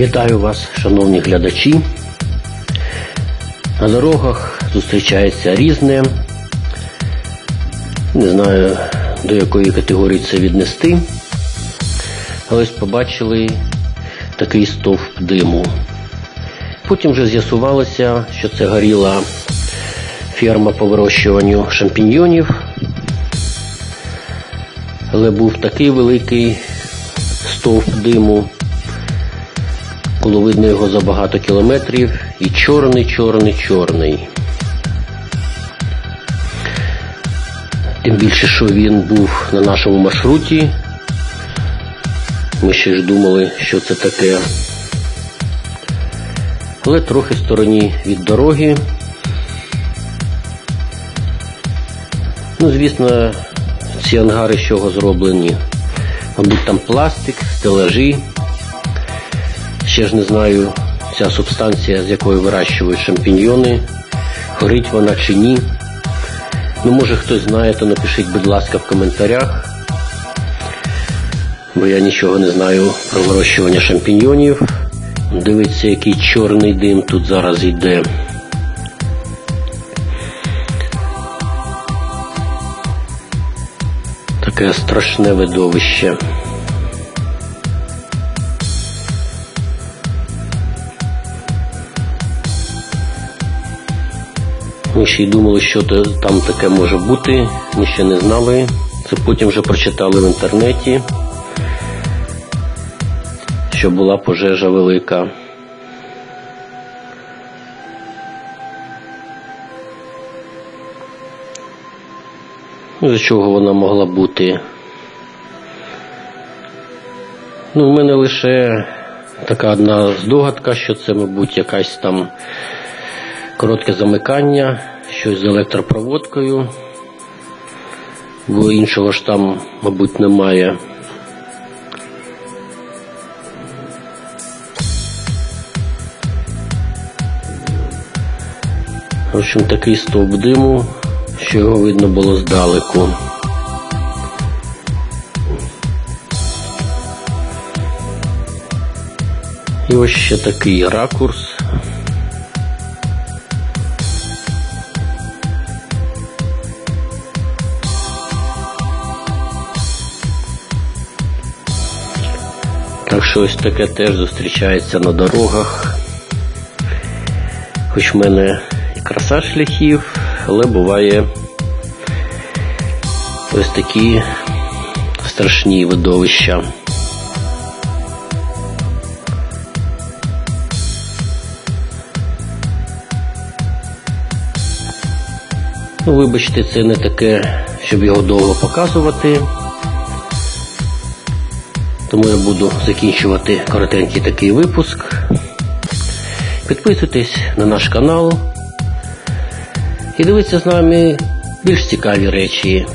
Вітаю вас, шановні глядачі. На дорогах зустрічається різне. Не знаю, до якої категорії це віднести. Але ось побачили такий стовп диму. Потім вже з'ясувалося, що це горіла ферма по вирощуванню шампіньйонів. Але був такий великий стовп диму. Було видно його за багато кілометрів і чорний, чорний, чорний. Тим більше, що він був на нашому маршруті. Ми ще ж думали, що це таке. Але трохи в стороні від дороги. Ну, звісно, ці ангари з чого зроблені. Мабуть, там пластик, стелажі. Ще ж не знаю, ця субстанція, з якої вирощують шампіньйони, горить вона чи ні. Ну, може хтось знає, то напишіть, будь ласка, в коментарях. Бо я нічого не знаю про вирощування шампіньйонів. Дивіться, який чорний дим тут зараз йде. Таке страшне видовище. Ми ще й думали, що там таке може бути. Ми ще не знали. Це потім вже прочитали в інтернеті, що була пожежа велика. З чого вона могла бути? Ну, в мене лише така одна здогадка, що це, мабуть, якась там коротке замикання, щось з електропроводкою, бо іншого ж там, мабуть, немає. В общем, такий стовп диму, що його видно було здалеку. І ось ще такий ракурс. Так що ось таке теж зустрічається на дорогах. Хоч в мене і краса шляхів, але буває ось такі страшні видовища. Ну, вибачте, це не таке, щоб його довго показувати. Тому я буду закінчувати коротенький такий випуск. Підписуйтесь на наш канал і дивіться з нами більш цікаві речі.